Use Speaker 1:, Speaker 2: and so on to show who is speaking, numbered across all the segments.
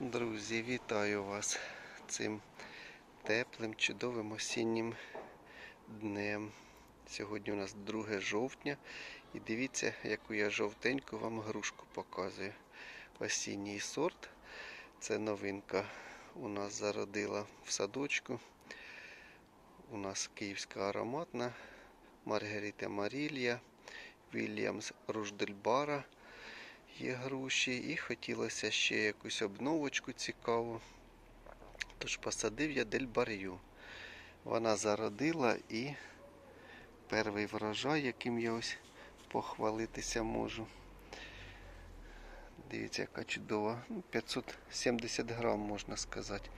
Speaker 1: Друзі, вітаю вас цим теплим, чудовим осіннім днем. Сьогодні у нас 2 жовтня. І дивіться, яку я жовтеньку вам грушку показую. Осінній сорт. Це новинка у нас зародила в садочку. У нас київська ароматна, Маргарита Марілія, Вільямс Руждельбара є груші. І хотілося ще якусь обновочку цікаву. Тож посадив я дельбарю. Вона зародила і перший врожай, яким я ось похвалитися можу. Дивіться, яка чудова. Ну, 570 грам, можна сказати.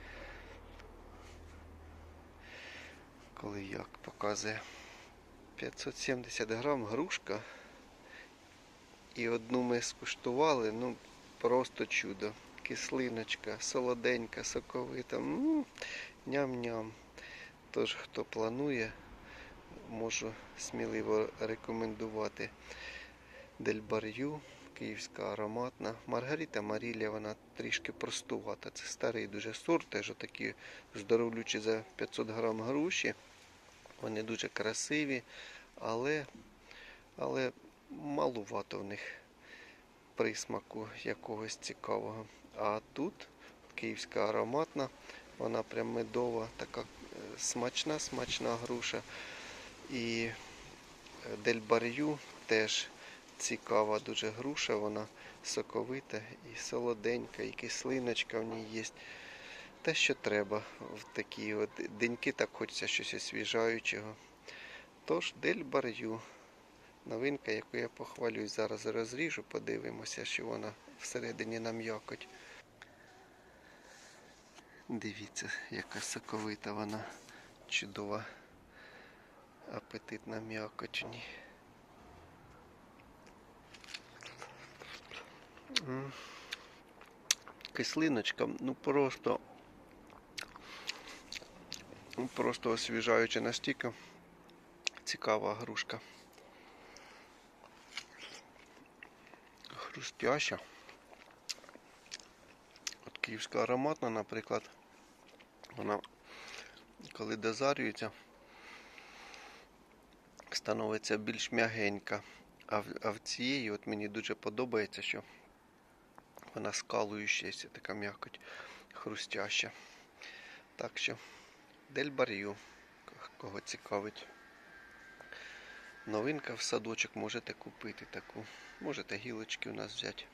Speaker 1: Коли як показує. 570 грам грушка. І одну ми скуштували, ну просто чудо. Кислиночка, солоденька, соковита. Ням-ням. Тож, хто планує, можу сміливо рекомендувати Дельбарю, київська ароматна. Маргарита Марілія, вона трішки простувата. Це старий дуже сорт, теж такі здоровлючі за 500 грам груші. Вони дуже красиві, але, але малувато в них присмаку якогось цікавого. А тут київська ароматна, вона прям медова, така е, смачна, смачна груша. І е, дельбарю теж цікава дуже груша, вона соковита і солоденька, і кислиночка в ній є. Те, що треба в такі от деньки, так хочеться щось освіжаючого. Тож дельбарю. Новинка, яку я похвалюсь, зараз розріжу, подивимося, що вона всередині нам'якоть. Дивіться, яка соковита вона чудова, апетитна м'якоть. в Кислиночка, ну просто, ну, просто освіжаюча настільки цікава грушка. Хрустяща. От київська ароматна, наприклад, вона коли дозарюється, становиться більш м'ягенька. А в, а в цієї от мені дуже подобається, що вона скалуючася, така м'якоть хрустяща. Так що дельбарю, кого цікавить. Новинка в садочок можете купити таку. Можете гілочки у нас взяти.